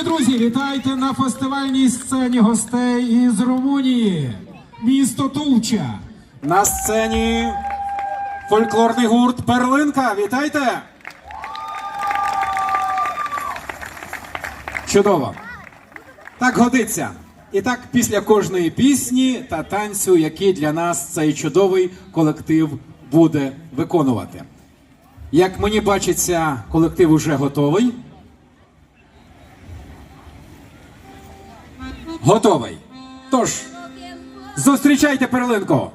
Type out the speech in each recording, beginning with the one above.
Шановні друзі, вітайте на фестивальній сцені гостей із Румунії, місто Тулча. На сцені фольклорний гурт Перлинка. Вітайте! Чудово! Так годиться. І так після кожної пісні та танцю, які для нас цей чудовий колектив буде виконувати. Як мені бачиться, колектив уже готовий. Готовий. Тож, зустрічайте перлинку.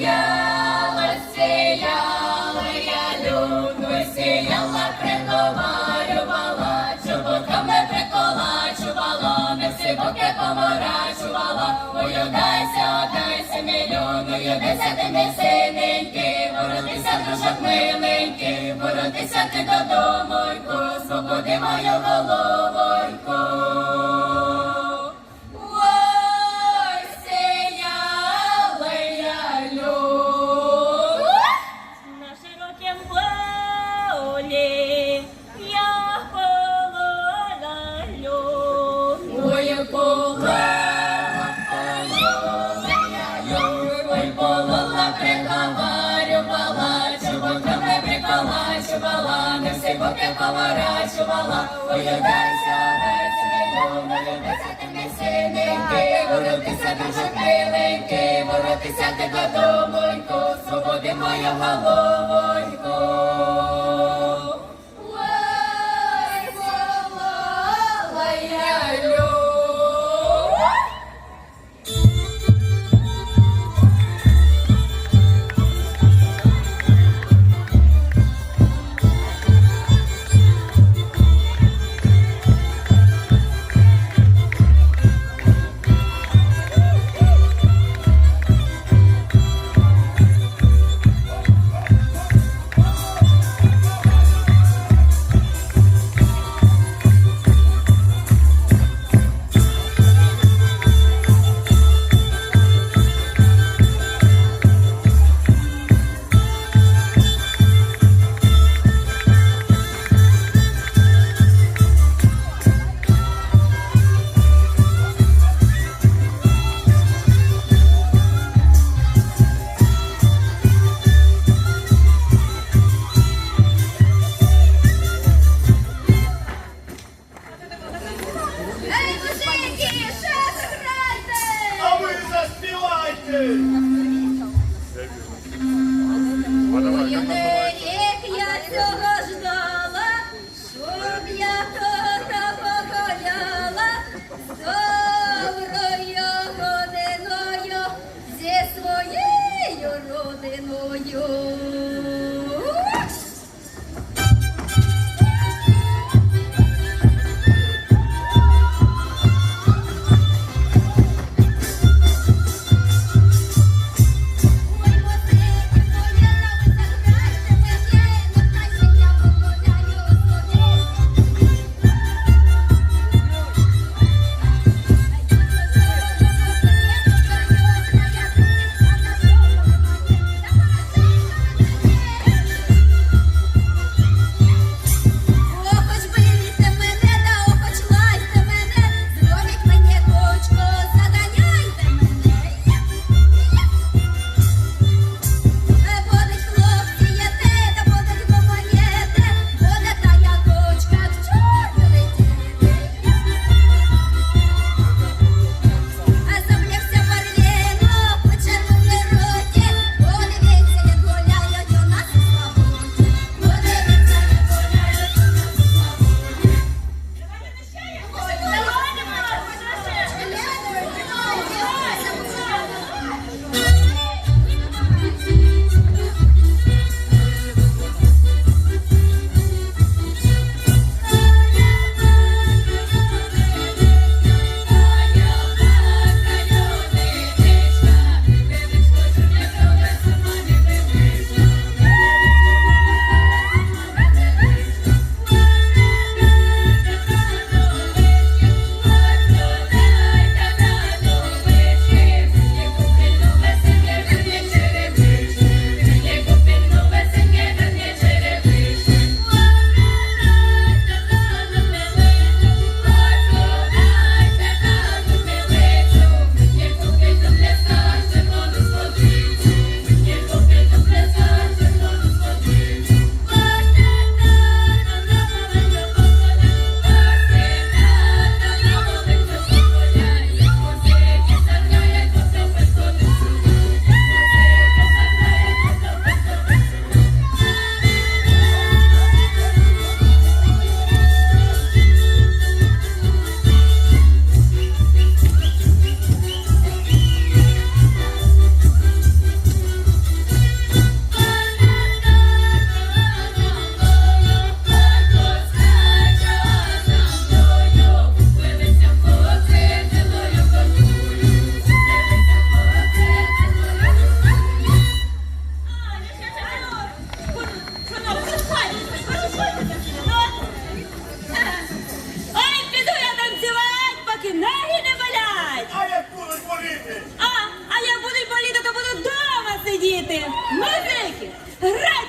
Я приколачувала, помарачувала, ой, дайся, дайся, мільйону, дайся ти мій синенький, воротися, дружок миленький, воротися ти додому, свободи мою головоньку. Ой, чого там не приколачувала, не всі боки поворачувала, ой, весь мільйону, дайся ти мій синенький, воротися дуже миленький, воротися ти додомоньку, свободи моя головоньку.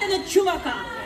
たのチュマカ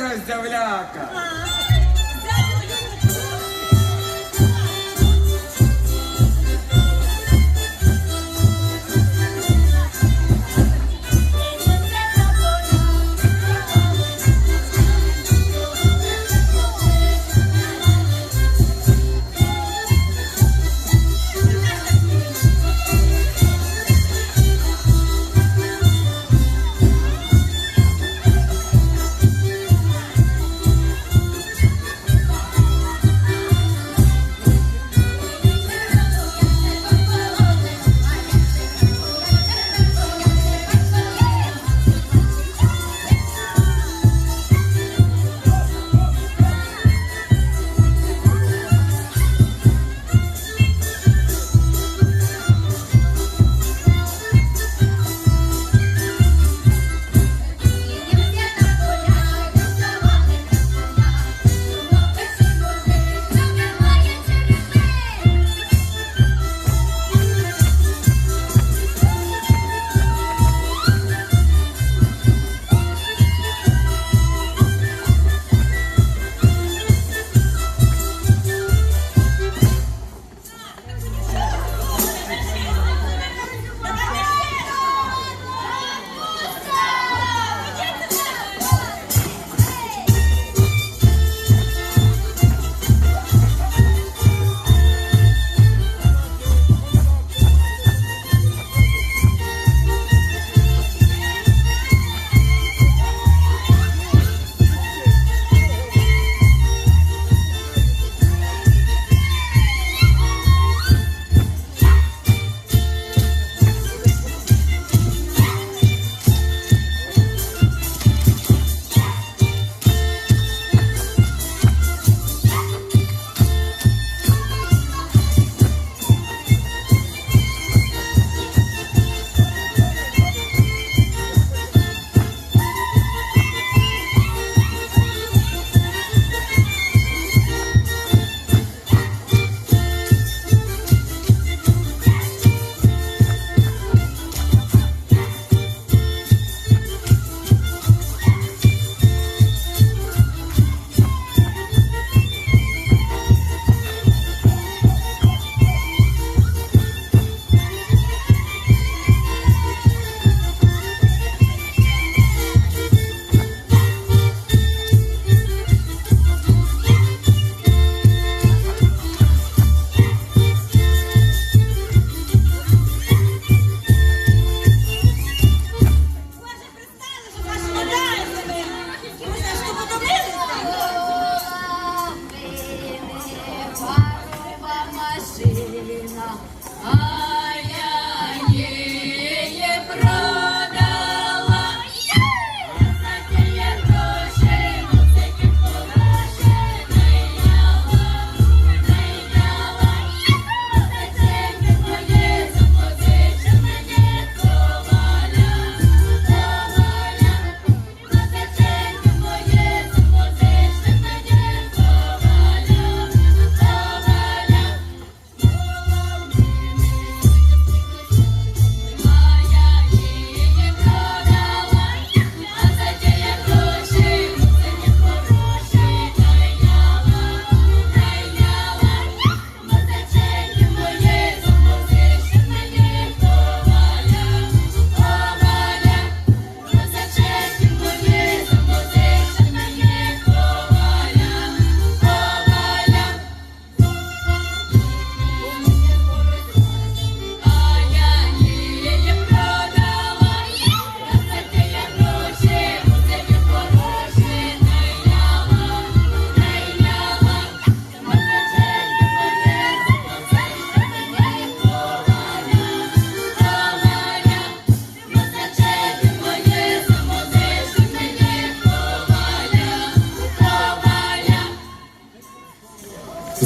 роздявляка.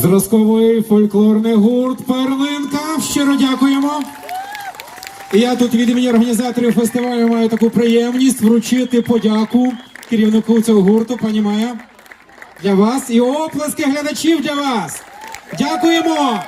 Зразковий фольклорний гурт Перлинка. Щиро дякуємо. Я тут від імені організаторів фестивалю маю таку приємність вручити подяку керівнику цього гурту, пані Майя. Для вас і оплески глядачів для вас. Дякуємо!